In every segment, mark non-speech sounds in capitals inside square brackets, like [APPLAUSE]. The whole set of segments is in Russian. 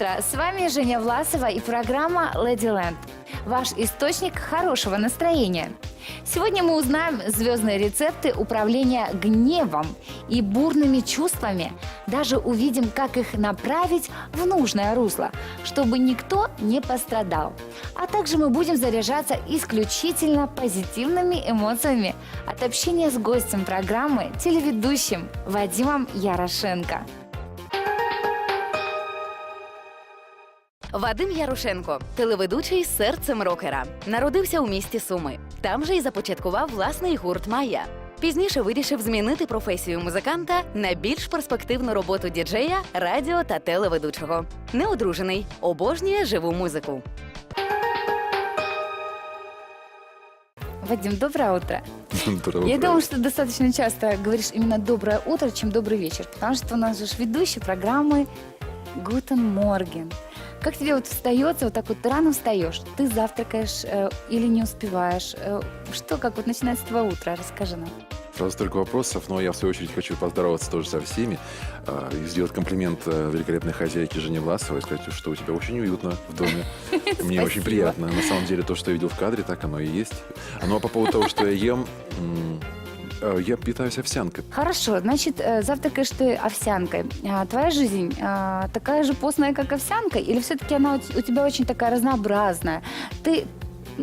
Утро! С вами Женя Власова и программа Land. Ваш источник хорошего настроения. Сегодня мы узнаем звездные рецепты управления гневом и бурными чувствами. Даже увидим, как их направить в нужное русло, чтобы никто не пострадал. А также мы будем заряжаться исключительно позитивными эмоциями от общения с гостем программы, телеведущим Вадимом Ярошенко. Вадим Ярошенко, телеведучий з серцем рокера. Народився у місті Суми. Там же й започаткував власний гурт Майя. Пізніше вирішив змінити професію музиканта на більш перспективну роботу діджея, радіо та телеведучого. Неодружений, обожнює живу музику. Вадим, доброе утро. Доброе Я утро. думаю, что ты достаточно часто говоришь именно доброе утро, чем добрый вечер, потому что у нас же ж ведущий программы Гутен Морген. Как тебе вот встается, вот так вот ты рано встаешь, ты завтракаешь э, или не успеваешь? Э, что, как вот начинается твое утро? Расскажи нам. Сразу столько вопросов, но я в свою очередь хочу поздороваться тоже со всеми а, и сделать комплимент э, великолепной хозяйке Жене Власовой и сказать, что у тебя очень уютно в доме. [LAUGHS] Мне очень приятно. На самом деле то, что я видел в кадре, так оно и есть. Ну а по поводу того, что я ем, э, я питаюсь овсянкой. Хорошо, значит, э, завтракаешь ты овсянкой. А твоя жизнь а, такая же постная, как овсянка, или все-таки она у тебя очень такая разнообразная? Ты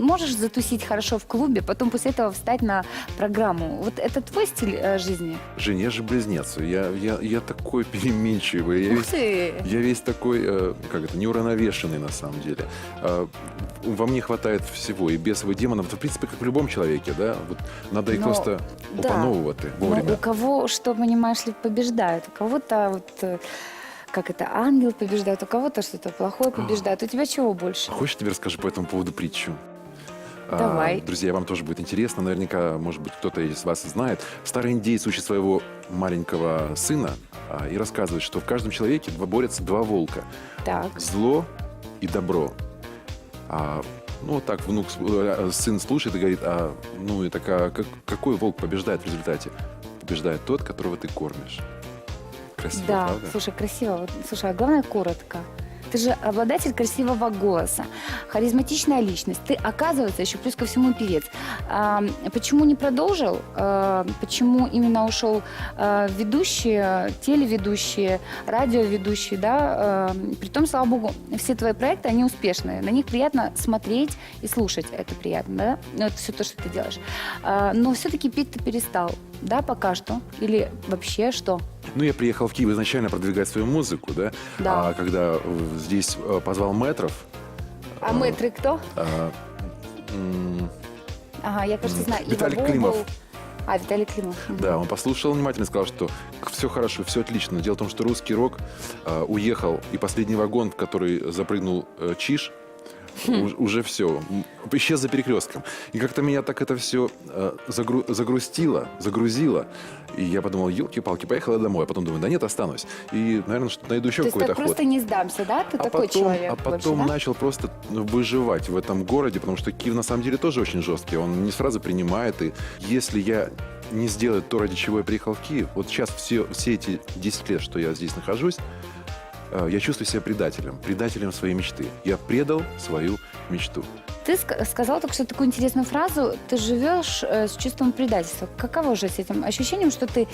можешь затусить хорошо в клубе, потом после этого встать на программу. Вот это твой стиль э, жизни? Жень, я же близнец. Я, я, я такой [LAUGHS] переменчивый. Я Ух весь, ты! я весь такой, э, как это, неуравновешенный на самом деле. А, Во мне хватает всего, и бесов, и демонов. В принципе, как в любом человеке, да? Вот надо их Но, просто да. опановувати Но вовремя. у кого, что, понимаешь ли, побеждает? У кого-то вот э, как это, ангел побеждает, у кого-то что-то плохое [GASPS] побеждает. У тебя чего больше? А Хочешь, тебе расскажу по этому поводу притчу? А, Давай. друзья, вам тоже будет интересно. Наверняка, может быть, кто-то из вас знает. Старый индейец учит своего маленького сына а, и рассказывает, что в каждом человеке два- борются два волка. Так. Зло и добро. А, ну, вот так внук, с- э, сын слушает и говорит, а, ну, и такая, как, какой волк побеждает в результате? Побеждает тот, которого ты кормишь. Красиво, Да, правда? слушай, красиво. Слушай, а главное коротко. Ты же обладатель красивого голоса, харизматичная личность. Ты, оказывается, еще плюс ко всему певец. А, почему не продолжил? А, почему именно ушел а, ведущие, телеведущие, радиоведущие, да? А, притом, слава богу, все твои проекты, они успешные. На них приятно смотреть и слушать. Это приятно, да? Ну, Это все то, что ты делаешь. А, но все-таки петь ты перестал, да, пока что? Или вообще что? Ну, я приехал в Киев изначально продвигать свою музыку, да? Да. А когда э, здесь э, позвал Метров, А А, мэтры кто? а, м, Ага, я, кажется, знаю. Ива Виталий. Климов. А, Виталий Климов. Мгм. да, он послушал внимательно и сказал, что все хорошо, все отлично. Дело в том, что русский рок а, уехал, и последний вагон, в который запрыгнул э, Чиш, Хм. Уж- уже все, исчез за перекрестком. И как-то меня так это все загрустило, загрузило. И я подумал, елки-палки, поехал я домой. А потом думаю, да нет, останусь. И, наверное, что найду еще То есть какой-то так ход. просто не сдамся, да? Ты такой потом, человек а больше, потом да? начал просто выживать в этом городе, потому что Киев на самом деле тоже очень жесткий. Он не сразу принимает. И если я не сделаю то, ради чего я приехал в Киев, вот сейчас все, все эти 10 лет, что я здесь нахожусь, э, я чувствую себя предателем, предателем своей мечты. Я предал свою мечту. Ты ск- сказал только что такую интересную фразу. Ты живешь э, с чувством предательства. Каково же с этим ощущением, что ты,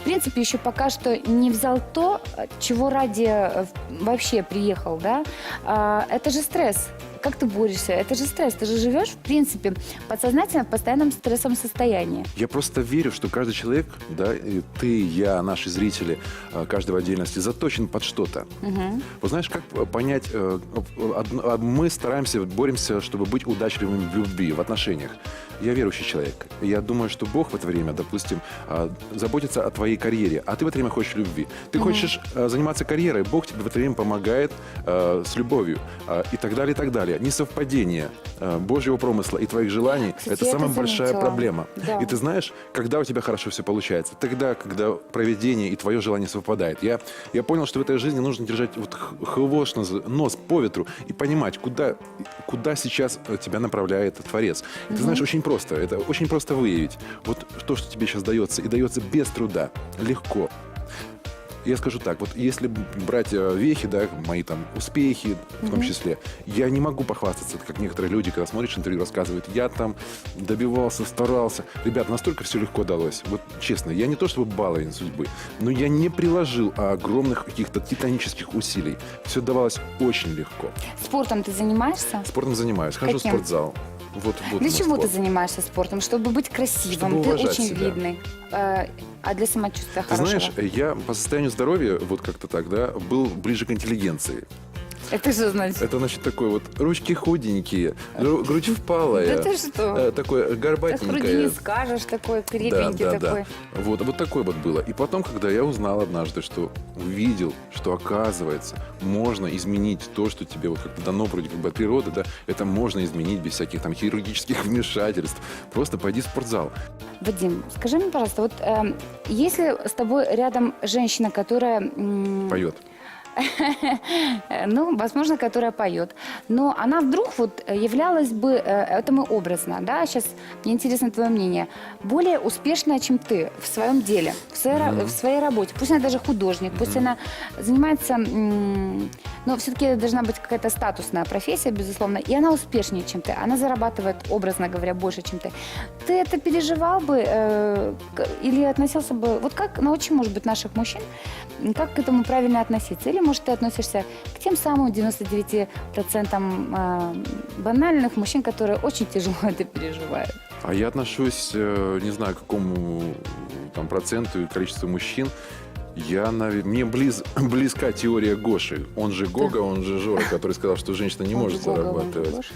в принципе, еще пока что не взял то, э, чего ради э, вообще приехал, да? А, это же стресс. Как ты борешься? Это же стресс. Ты же живешь, в принципе, подсознательно в постоянном стрессовом состоянии. Я просто верю, что каждый человек, да, и ты, я, наши зрители, э, каждый в отдельности, заточен под что-то. Мгм. Вот знаешь, как понять, э, одно- а мы стараемся, боремся, чтобы быть удачливыми в любви, в отношениях. Я верующий человек. Я думаю, что Бог в это время, допустим, а, заботится о твоей карьере, а ты в это время хочешь любви. Ты хочешь э, заниматься карьерой, Бог тебе в это время помогает э, с любовью и так далее, и так далее. Несовпадение э, Божьего промысла и твоих желаний Кстати, это самая это большая заметила. проблема. Да. И ты знаешь, когда у тебя хорошо все получается, тогда, когда проведение и твое желание совпадает. Я, я понял, что в этой жизни нужно держать вот хвост, нос- по ветру и понимать, куда, куда сейчас э, тебя направляет Творец. И ты знаешь, очень просто. Это очень просто выявить. Вот то, что тебе сейчас дается, и дается без труда, легко. Я скажу так, вот если брать э, вехи, да, мои там успехи в том числе, я не могу похвастаться, как некоторые люди, когда смотришь интервью, рассказывают, я там добивался, старался. Ребят, настолько все легко далось. Вот честно, я не то чтобы баловень судьбы, но я не приложил огромных каких-то титанических усилий. Все давалось очень легко. Спортом ты занимаешься? Спортом занимаюсь, хожу Каким? в спортзал. Вот, вот Для чего ты занимаешься спортом? Чтобы быть красивым. Чтобы ты очень себя. видный. Э, а для самочувствия Ты хорошего? знаешь, я по состоянию здоровья, вот как-то так, да, был ближе к интеллигенции. Это что значит? Это значит такой вот ручки худенькие, гру- грудь впалая. Да ты что? э, Такое Так вроде горбатенькое. не скажешь, такой Да, крепенький да, такой. да. Вот, вот такое вот было. И потом, когда я узнал однажды, что увидел, что оказывается, можно изменить то, что тебе вот как-то дано вроде как бы от природы, да, это можно изменить без всяких там хирургических вмешательств. Просто пойди в спортзал. Вадим, скажи мне, пожалуйста, вот эм, если с тобой рядом женщина, которая... м, Поет. [LAUGHS] Ну, возможно, которая поет. Но она вдруг вот э, являлась бы, э, это мы образно, да, сейчас мне интересно твое мнение, более успешная, чем ты в своем деле, в своей, ра- Мгм. в своей работе. Пусть она даже художник, пусть она занимается, но все-таки должна быть какая-то статусная профессия, безусловно, и она успешнее, чем ты. Она зарабатывает, образно говоря, больше, чем ты. Ты это переживал бы э, или относился бы... Вот как научи, может быть, наших мужчин, как к этому правильно относиться? Или, может, ты относишься к тем самым 99% э, банальных мужчин, которые очень тяжело [LAUGHS] это переживают? А я отношусь, э, не знаю, к какому там проценту и количеству мужчин. Я, наве- мне близ, [CLEARS THROAT] близка теория Гоши. Он же Гога, он же Жора, который сказал, что женщина не Он может же Гога, зарабатывать.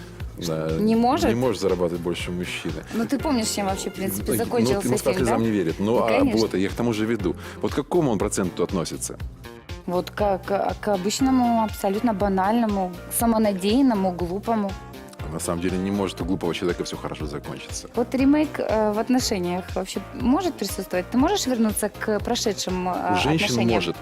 Да, Не может? Не может зарабатывать больше мужчины. Ну, ты помнишь, чем вообще, в принципе, Ну, закончился москва фильм, да? не верит. Ну, Да, а конечно. вот, я к тому же веду. Вот к какому он проценту относится? Вот как к, к обычному, абсолютно банальному, самонадеянному, глупому. На самом деле не может у глупого человека все хорошо закончиться. Вот ремейк э, в отношениях вообще может присутствовать? Ты можешь вернуться к прошедшим э, У женщин отношениям? может.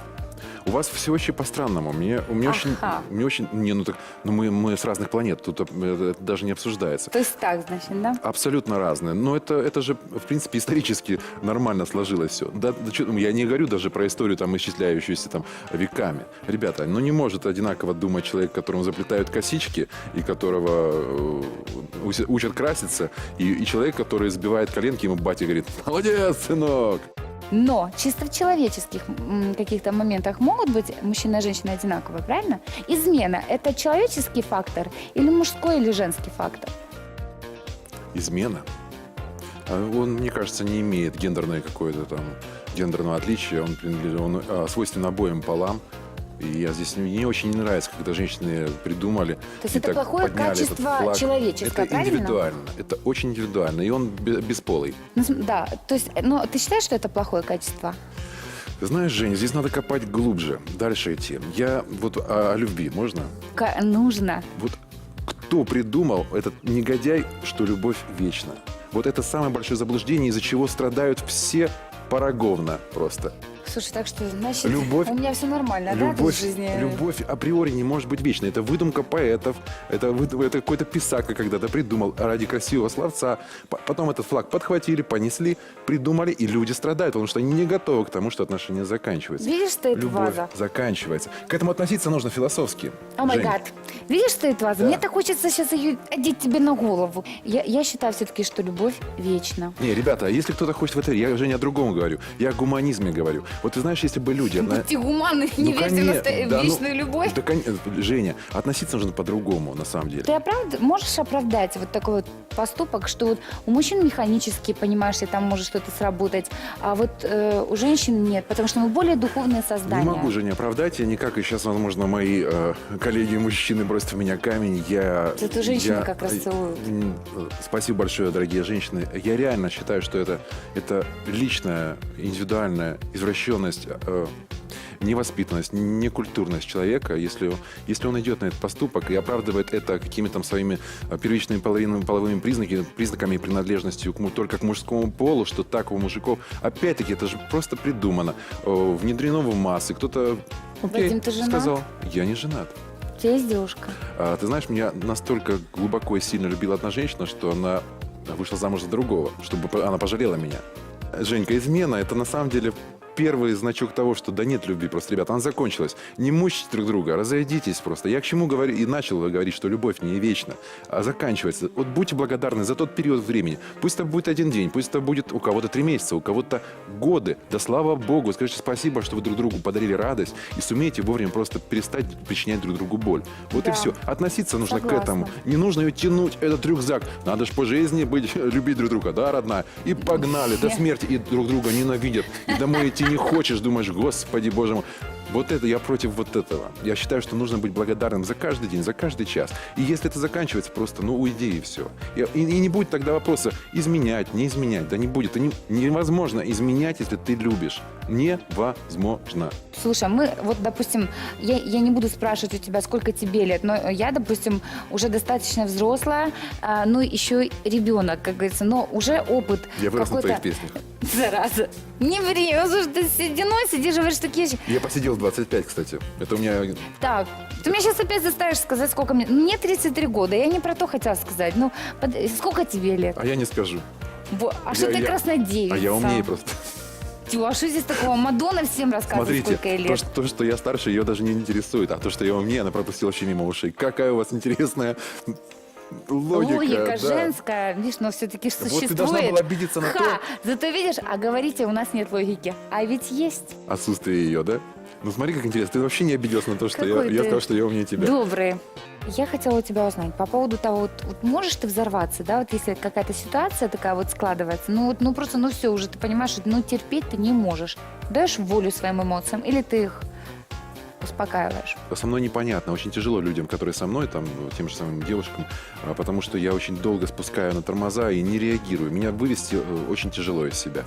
У вас все вообще по-странному. Мне, у меня очень, Ага. мне очень, не, ну так, ну мы, мы с разных планет, тут э, это даже не обсуждается. То есть так, значит, да? Абсолютно разные. Но это, это же, в принципе, исторически нормально сложилось все. Да, да чё- я не говорю даже про историю, там, исчисляющуюся там, веками. Ребята, ну не может одинаково думать человек, которому заплетают косички, и которого э, уся- учат краситься, и, и человек, который сбивает коленки, ему батя говорит, молодец, сынок. Но чисто в человеческих каких-то моментах могут быть мужчина и женщина одинаковые, правильно? Измена – это человеческий фактор или мужской или женский фактор? Измена. А Он, мне кажется, не имеет гендерное какое-то там гендерного отличия. Он, он а, свойствен обоим полам. И я здесь не, не очень не нравится, когда женщины придумали. То есть это плохое качество человеческое, Это правильно? индивидуально. Это очень индивидуально. И он бе- бесполый. Ну, да, то есть, но ты считаешь, что это плохое качество? Знаешь, Женя, здесь надо копать глубже, дальше идти. Я вот о, о любви, можно? Ка- нужно. Вот кто придумал этот негодяй, что любовь вечна? Вот это самое большое заблуждение, из-за чего страдают все пороговно просто. Слушай, так что, значит, Любовь- у меня все нормально, да, тут в Любовь, жизни? любовь априори не может быть вечной. Это выдумка поэтов, это, это какой-то писака когда-то придумал ради красивого словца. Потом этот флаг подхватили, понесли, придумали, и люди страдают, потому что они не готовы к тому, что отношения заканчиваются. Видишь, стоит Любовь ваза? заканчивается. К этому относиться нужно философски. О май гад. Видишь, стоит ваза? Да. Мне так хочется сейчас ее одеть тебе на голову. Я, я считаю все-таки, что любовь вечна. Не, ребята, а если кто-то хочет в это, я же не о другом говорю, я о гуманизме говорю. Вот ты знаешь, если бы люди... Будьте гуманны, не Ну, верьте в да, ну, вечную любовь. да, кон- Женя, относиться нужно по-другому, на самом деле. Ты оправд... можешь оправдать вот такой вот поступок, что вот у мужчин механически, понимаешь, и там может что-то сработать, а вот э, у женщин нет, потому что мы более духовные создания. Не могу же не оправдать. Я никак, и сейчас, возможно, мои э, коллеги-мужчины бросят в меня камень. Я, Зато женщины я- как раз целуют. э, Спасибо большое, дорогие женщины. Я реально считаю, что это, это личная, индивидуальная извращенность, э, невоспитанность, некультурность человека, если, если он идет на этот поступок и оправдывает это какими-то своими э, первичными половинами, половыми признаками, признаками и принадлежностью к только к мужскому полу, что так у мужиков. Опять-таки, это же просто придумано. Э, Внедрено в массы. Кто-то Вадим, ты женат? сказал, я не женат. У тебя есть девушка? А, ты знаешь, меня настолько глубоко и сильно любила одна женщина, что она вышла замуж за другого, чтобы она пожалела меня. Женька, измена это на самом деле первый значок того, что да нет любви просто, ребята, она закончилась. Не мучайте друг друга, разойдитесь просто. Я к чему говорю и начал говорить, что любовь не вечна, а заканчивается. Вот будьте благодарны за тот период времени. Пусть это будет один день, пусть это будет у кого-то три месяца, у кого-то годы. Да слава Богу, скажите спасибо, что вы друг другу подарили радость и сумеете вовремя просто перестать причинять друг другу боль. Вот Да. и все. Относиться нужно Согласна. к этому. Не нужно ее тянуть, этот рюкзак. Надо же по жизни быть, [LAUGHS] любить друг друга, да, родная? И погнали до смерти, и друг друга ненавидят. И домой идти не хочешь, думаешь, господи, боже мой. Вот это, я против вот этого. Я считаю, что нужно быть благодарным за каждый день, за каждый час. И если это заканчивается, просто, ну, уйди и все. И, и- и не будет тогда вопроса, изменять, не изменять. Да не будет. Это не- невозможно изменять, если ты любишь. Невозможно. Слушай, мы вот, допустим, я, я не буду спрашивать у тебя, сколько тебе лет, но я, допустим, уже достаточно взрослая, а, ну, еще ребенок, как говорится, но уже опыт Я вырос на твоих песнях. Зараза. Не ври, слушай, ты сединой сидишь говоришь такие вещи. Я посидел в 25, кстати. Это у меня Так, ты меня сейчас опять заставишь сказать, сколько мне... Мне 33 года, я не про то хотела сказать. Ну, под- сколько тебе лет? А я не скажу. Во, А Я- что ты я- краснодевица? А я умнее просто. Тю, а что здесь такого? Мадонна всем рассказывает, Смотрите, сколько ей то лет. что, то, что я старше, ее даже не интересует. А то, что я умнее, она пропустила вообще мимо ушей. Какая у вас интересная логика. Логика да. женская, видишь, но все-таки Вот существует. ты должна была обидеться на Ха! то Зато видишь, а говорите, у нас нет логики. А ведь есть. отсутствие ее, да? Ну смотри, как интересно. Ты вообще не обиделась на то, что я, Какой я ты сказал, что я умнее тебя. Добрый. Я хотела у тебя узнать по поводу того, вот, вот можешь ты взорваться, да, вот если какая-то ситуация такая вот складывается, ну вот, ну просто, ну все, уже ты понимаешь, что ну терпеть ты не можешь. Даешь волю своим эмоциям или ты их успокаиваешь? Со мной непонятно. Очень тяжело людям, которые со мной, там, тем же самым девушкам, а, потому что я очень долго спускаю на тормоза и не реагирую. Меня вывести э, очень тяжело из себя.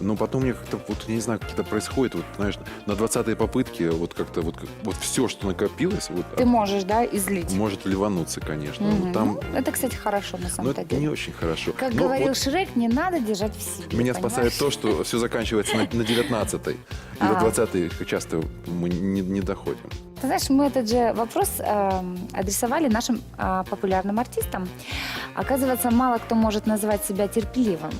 Но потом мне как-то, вот, я не знаю, какие-то происходит, вот, знаешь, на 20-й попытке вот как-то вот, как- вот все, что накопилось, вот, Ты можешь, да, излить? может ливануться, конечно. Мгм. Вот Там, Ну, это, кстати, хорошо на но самом это деле. не очень хорошо. Как Ну, говорил вот Шрек, не надо держать в себе. меня спасает понимаешь? то, что все заканчивается на, на 19-й. И Ага. до 20-й часто мы не, не доходим. Ты знаешь, мы этот же вопрос эм, адресовали нашим а, популярным артистам. Оказывается, мало кто может назвать себя терпеливым.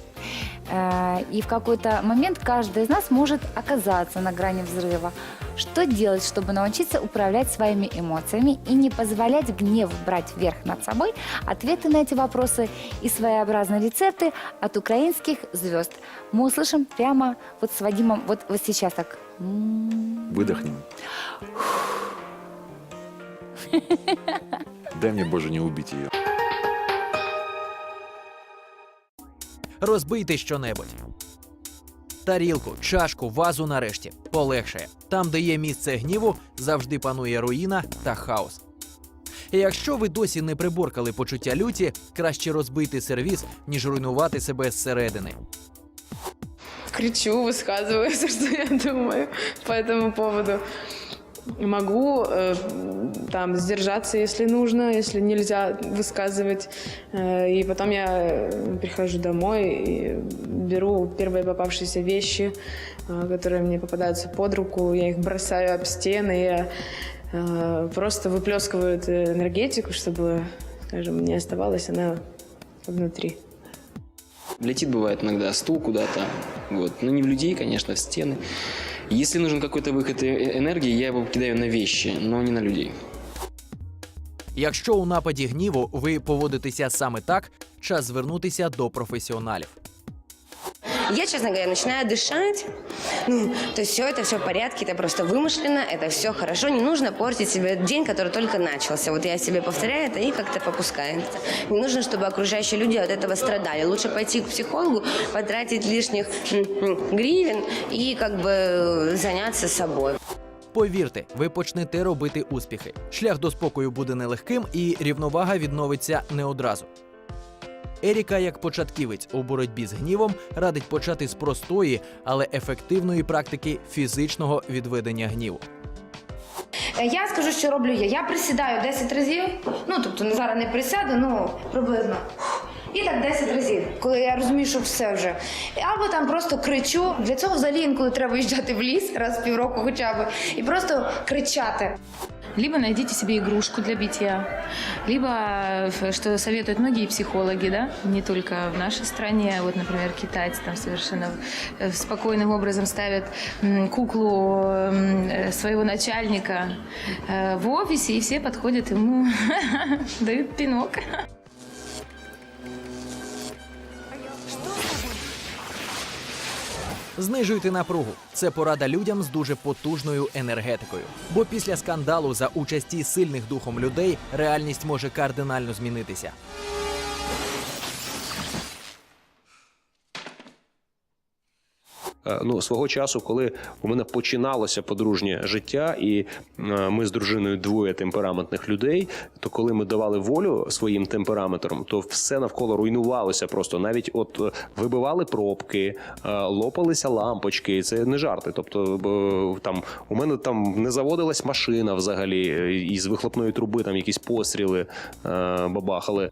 Э, и в какой-то момент каждый из нас может оказаться на грани взрыва. Что делать, чтобы научиться управлять своими эмоциями и не позволять гневу брать верх над собой? Ответы на эти вопросы и своеобразные рецепты от украинских звезд мы услышим прямо вот с Вадимом, вот, вот сейчас так. М. Выдохнем. Дай мне, Боже, не убить ее. Розбийте щонебудь. Тарілку, чашку, вазу нарешті полегшає. Там, де є місце гніву, завжди панує руїна та хаос. І якщо ви досі не приборкали почуття люті, краще розбити сервіс, ніж руйнувати себе зсередини. кричу, высказываю все, что я думаю по этому поводу. Могу э, там сдержаться, если нужно, если нельзя высказывать. Э, и потом я э, прихожу домой и беру первые попавшиеся вещи, э, которые мне попадаются под руку, я их бросаю об стены, я просто выплескиваю эту энергетику, чтобы, скажем, не оставалась она внутри. Летит, бывает, иногда стул куда-то. Вот. Но не в людей, конечно, в стены. Если нужен какой-то выход энергии, я его кидаю на вещи, но не на людей. Якщо у нападі гніву ви поводитеся саме так, час звернутися до професіоналів. Я, честно говоря, начинаю дышать. Ну, то есть все это все в порядке, это просто вымышленно, это все хорошо. Не нужно портить себе день, который только начался. Вот я себе повторяю это и как-то попускается. Не нужно, чтобы окружающие люди от этого страдали. Лучше пойти к психологу, потратить лишних м, м, гривен и как бы заняться собой. Повірте, ви почнете робити успіхи. Шлях до спокою буде нелегким і рівновага відновиться не одразу. Еріка, як початківець у боротьбі з гнівом, радить почати з простої, але ефективної практики фізичного відведення гніву. Е, Я скажу, що роблю я. Я присідаю 10 разів. Ну, тобто ну, зараз не присяду, ну приблизно. І так 10 разів, коли я розумію, що все вже. Або там просто кричу. Для цього взагалі інколи треба їжджати в ліс раз в півроку хоча б, і просто кричати. Либо найдите себе игрушку для битья, либо, э, что советуют многие психологи, да, не только в нашей стране, вот, например, китайцы там совершенно э, спокойным образом ставят м, куклу м, э, своего начальника э, в офисе, и все подходят ему, [LAUGHS] дают пинок. Знижуйте напругу. Це порада людям з дуже потужною енергетикою. Бо після скандалу за участі сильних духом людей реальність може кардинально змінитися. Ну, свого часу, коли у мене починалося подружнє життя, і е, ми з дружиною двоє темпераментних людей, то коли ми давали волю своїм темпераметрам, то все навколо руйнувалося просто. Навіть от е, вибивали пробки, е, лопалися лампочки. і Це не жарти. Тобто, там у мене там не заводилась машина взагалі, е, із вихлопної труби там якісь постріли е, бабахали.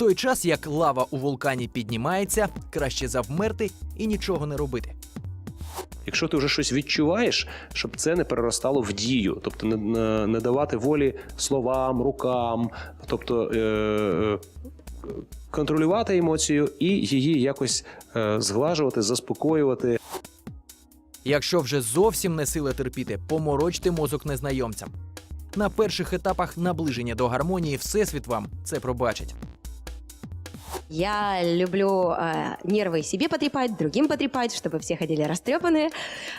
Той час, як лава у вулкані піднімається, краще завмерти і нічого не робити. Якщо ти вже щось відчуваєш, щоб це не переростало в дію, тобто не, не, не давати волі словам, рукам, тобто е, е, контролювати емоцію і її якось е, зглажувати, заспокоювати. Якщо вже зовсім не сила терпіти, поморочте мозок незнайомцям. На перших етапах наближення до гармонії Всесвіт вам це пробачить. Я люблю э, нервы себе потрепать, другим потрепать, чтобы все ходили растрепанные.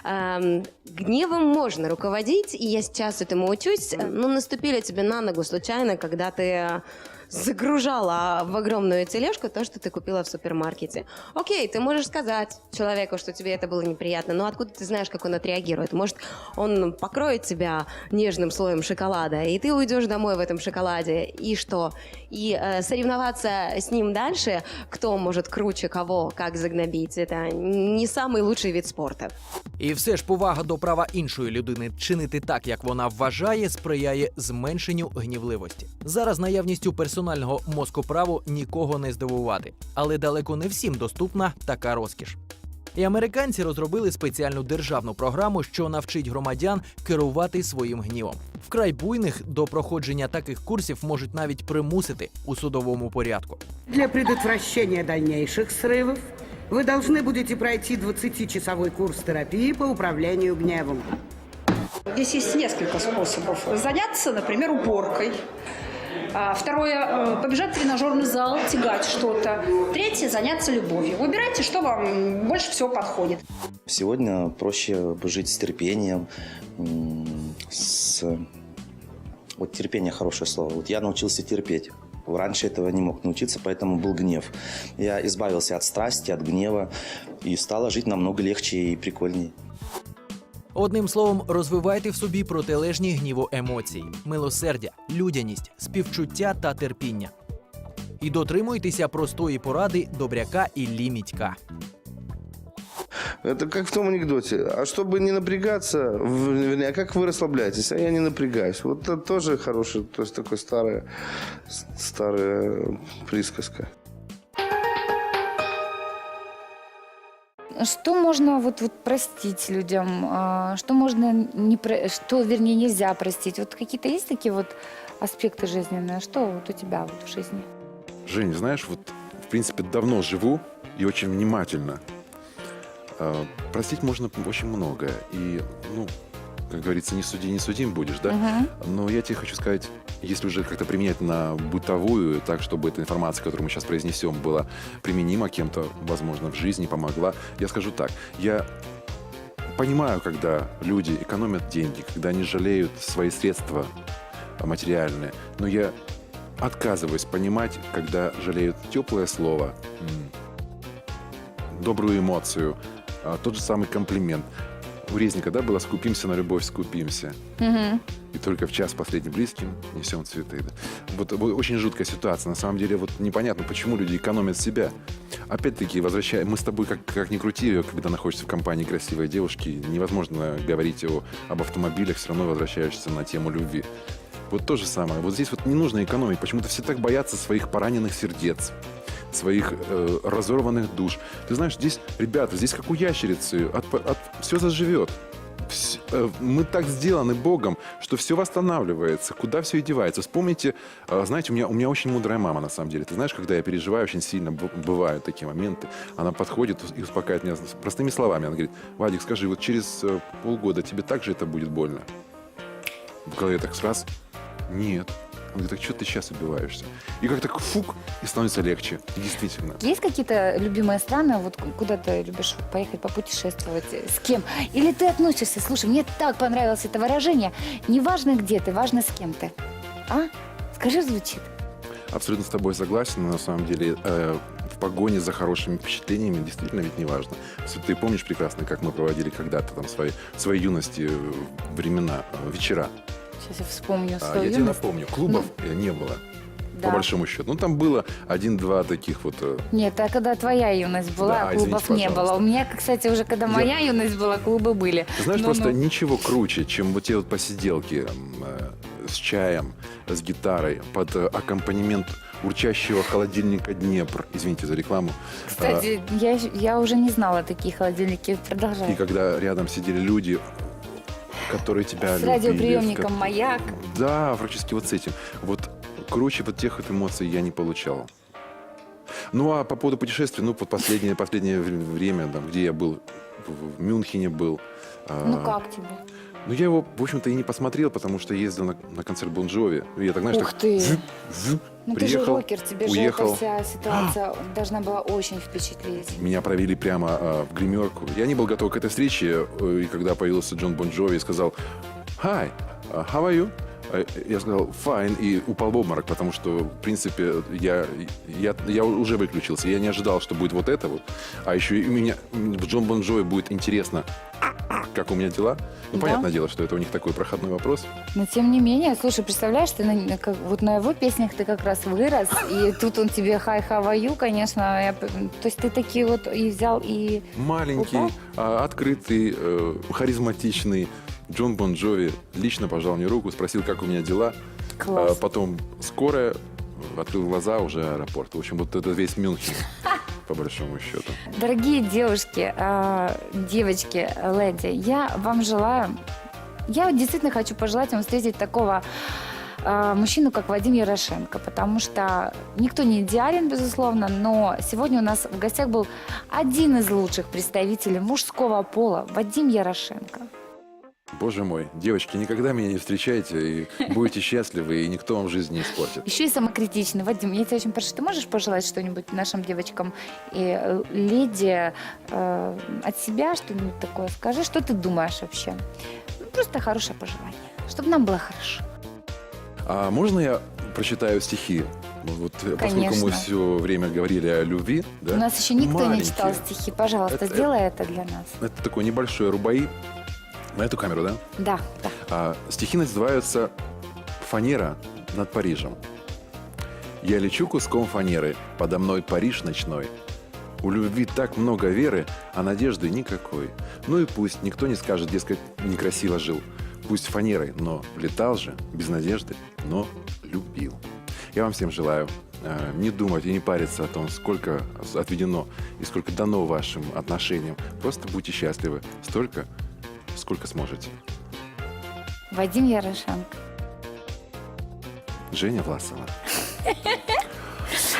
Эм, гневом можно руководить, и я сейчас этому учусь. Э, Ну, наступили тебе на ногу случайно, когда ты э, загружала в огромную тележку то, что ты купила в супермаркете. Окей, ты можешь сказать человеку, что тебе это было неприятно, но откуда ты знаешь, как он отреагирует? Может, он покроет тебя нежным слоем шоколада, и ты уйдешь домой в этом шоколаде, и что? И э, соревноваться с ним дальше, кто может круче кого, как загнобить, это не самый лучший вид спорта. І все ж повага до права іншої людини чинити так, як вона вважає, сприяє зменшенню гнівливості. Зараз наявністю персонального мозкоправу нікого не здивувати, але далеко не всім доступна така розкіш. І американці розробили спеціальну державну програму, що навчить громадян керувати своїм гнівом. Вкрай буйних до проходження таких курсів можуть навіть примусити у судовому порядку. Для предотвращения дальнейших срывов вы должны будете пройти 20-часовой курс терапии по управлению гневом. Здесь есть несколько способов. Заняться, например, уборкой. А, Второе, э, побежать в тренажерный зал, тягать что-то. Третье, заняться любовью. Выбирайте, что вам больше всего подходит. Сегодня проще жить с терпением, с... Вот терпение хорошее слово. Вот я научился терпеть. Раньше этого не мог научиться, поэтому был гнев. Я избавился от страсти, от гнева, и стало жить намного легче и прикольней. Одним словом, розвивайте в собі протилежні гніву емоцій, милосердя, людяність, співчуття та терпіння. І дотримуйтеся простої поради добряка і лімітька. Это как в том анекдоте. А чтобы не напрягаться, в- вернее, а как вы расслабляетесь? А я не напрягаюсь. Вот это тоже хорошая, то есть такая старая, с- старая присказка. Что можно вот, вот простить людям? а, Что можно не про... что, вернее, нельзя простить? Вот какие-то есть такие вот аспекты жизненные? Что вот у тебя вот в жизни? Жень, знаешь, вот в принципе давно живу и очень внимательно. Э, Простить можно очень многое. И, ну, как говорится, не суди, не судим будешь, да? Мгм. Но я тебе хочу сказать, если уже как-то применять на бытовую, так, чтобы эта информация, которую мы сейчас произнесем, была применима кем-то, возможно, в жизни, помогла, я скажу так. Я понимаю, когда люди экономят деньги, когда они жалеют свои средства материальные, но я отказываюсь понимать, когда жалеют теплое слово, добрую эмоцию, а, тот же самый комплимент. У Резника, да, было «скупимся на любовь, скупимся». Мгм. И только в час последним близким несем цветы. Вот, вот очень жуткая ситуация. На самом деле, вот непонятно, почему люди экономят себя. Опять-таки, возвращая, мы с тобой, как, как ни крути, когда находишься в компании красивой девушки, невозможно говорить о, об автомобилях, все равно возвращаешься на тему любви. Вот то же самое. Вот здесь вот не нужно экономить. Почему-то все так боятся своих пораненных сердец, своих э, разорванных душ. Ты знаешь, здесь, ребята, здесь как у ящерицы, от, от, все заживет. Вс- э, Мы так сделаны Богом, что все восстанавливается. Куда все и девается? Вспомните, э, знаете, у меня, у меня очень мудрая мама, на самом деле. Ты знаешь, когда я переживаю очень сильно, бывают такие моменты, она подходит и успокаивает меня простыми словами. Она говорит, Вадик, скажи, вот через э, полгода тебе также это будет больно? В голове так раз, нет. Он говорит, так что ты сейчас убиваешься? И как так фук, и становится легче. И действительно. Есть какие-то любимые страны, вот куда ты любишь поехать попутешествовать? С кем? Или ты относишься, слушай, мне так понравилось это выражение, неважно где ты, важно с кем ты. А? Скажи, звучит. Абсолютно с тобой согласен, но на самом деле э, в погоне за хорошими впечатлениями действительно ведь не важно. Ты помнишь прекрасно, как мы проводили когда-то там свои, свои юности э, времена, э, вечера? Сейчас я вспомню А, свою я тебе юность. напомню, клубов э, не было, Да. по большому счету. Ну, там было один-два таких вот... э, Нет, а когда твоя юность была, Да, клубов извините, не было. пожалуйста. У меня, кстати, уже когда моя юность была, клубы были. Ты знаешь, Ну-ну. просто ничего круче, чем вот те вот посиделки м, э, с чаем, с гитарой, под э, аккомпанемент урчащего холодильника Днепр. Извините за рекламу. Кстати, я, я уже не знала такие холодильники. А, Продолжай. И когда рядом сидели люди, которые тебя С любили, радиоприемником как- «Маяк». Да, практически вот с этим. Вот круче вот тех вот эмоций я не получал. Ну, а по поводу путешествий, ну, вот последнее, последнее вре- время, там, где я был, в, в Мюнхене был. а, Ну как тебе? Ну, я его, в общем-то, и не посмотрел, потому что ездил на, на концерт Бон Джови. И Я так, знаешь, Ух так ты! Ну ты же приехал, рокер, тебе же уехал. эта вся ситуация должна была очень впечатлить. Меня провели прямо а, в гримерку. Я не был готов к этой встрече, э, и когда появился Джон Бон Джови и сказал «Hi, uh, how are you?» А Я сказал «Fine» и упал в обморок, потому что, в принципе, я, я, я уже выключился. Я не ожидал, что будет вот это вот. А еще и у меня в Джон Бон Джови будет интересно, как у меня дела. Ну, Да. понятное дело, что это у них такой проходной вопрос. Но тем не менее, слушай, представляешь, ты на, как, вот на его песнях ты как раз вырос, и тут он тебе хай хаваю, конечно. я п- то есть ты такие вот и взял и... Маленький, Упал? а, открытый, э, харизматичный Джон Бон Джови лично пожал мне руку, спросил, как у меня дела. Класс. А потом скорая, открыл глаза, уже аэропорт. В общем, вот это весь Мюнхен, [LAUGHS] по большому счету. Дорогие девушки, а, девочки, леди, я вам желаю... Я действительно хочу пожелать вам встретить такого а, мужчину, как Вадим Ярошенко, потому что никто не идеален, безусловно, но сегодня у нас в гостях был один из лучших представителей мужского пола, Вадим Ярошенко. Боже мой, девочки, никогда меня не встречайте, и будете счастливы, и никто вам жизнь не испортит. Еще и самокритичный. Вадим, я тебя очень прошу, ты можешь пожелать что-нибудь нашим девочкам и э, леди э, от себя, что-нибудь такое? Скажи, что ты думаешь вообще? Ну, Просто хорошее пожелание, чтобы нам было хорошо. А можно я прочитаю стихи? Вот, э, поскольку мы все время говорили о любви, да? У нас еще никто не Маленькие. читал стихи. Пожалуйста, Это- сделай это для нас. Это такой небольшой рубаи. На эту камеру, да? Да, да. А, стихи называются «Фанера над Парижем». Я лечу куском фанеры, подо мной Париж ночной. У любви так много веры, а надежды никакой. Ну и пусть никто не скажет, дескать, некрасиво жил. Пусть фанерой, но летал же, без надежды, но любил. Я вам всем желаю э, не думать и не париться о том, сколько отведено и сколько дано вашим отношениям. Просто будьте счастливы столько, сколько сможете. Вадим Ярошенко. Женя Власова.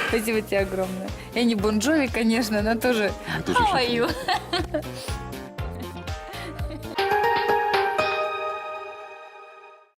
Спасибо тебе огромное. Я не Бон Джови, конечно, но тоже... Мы тоже you?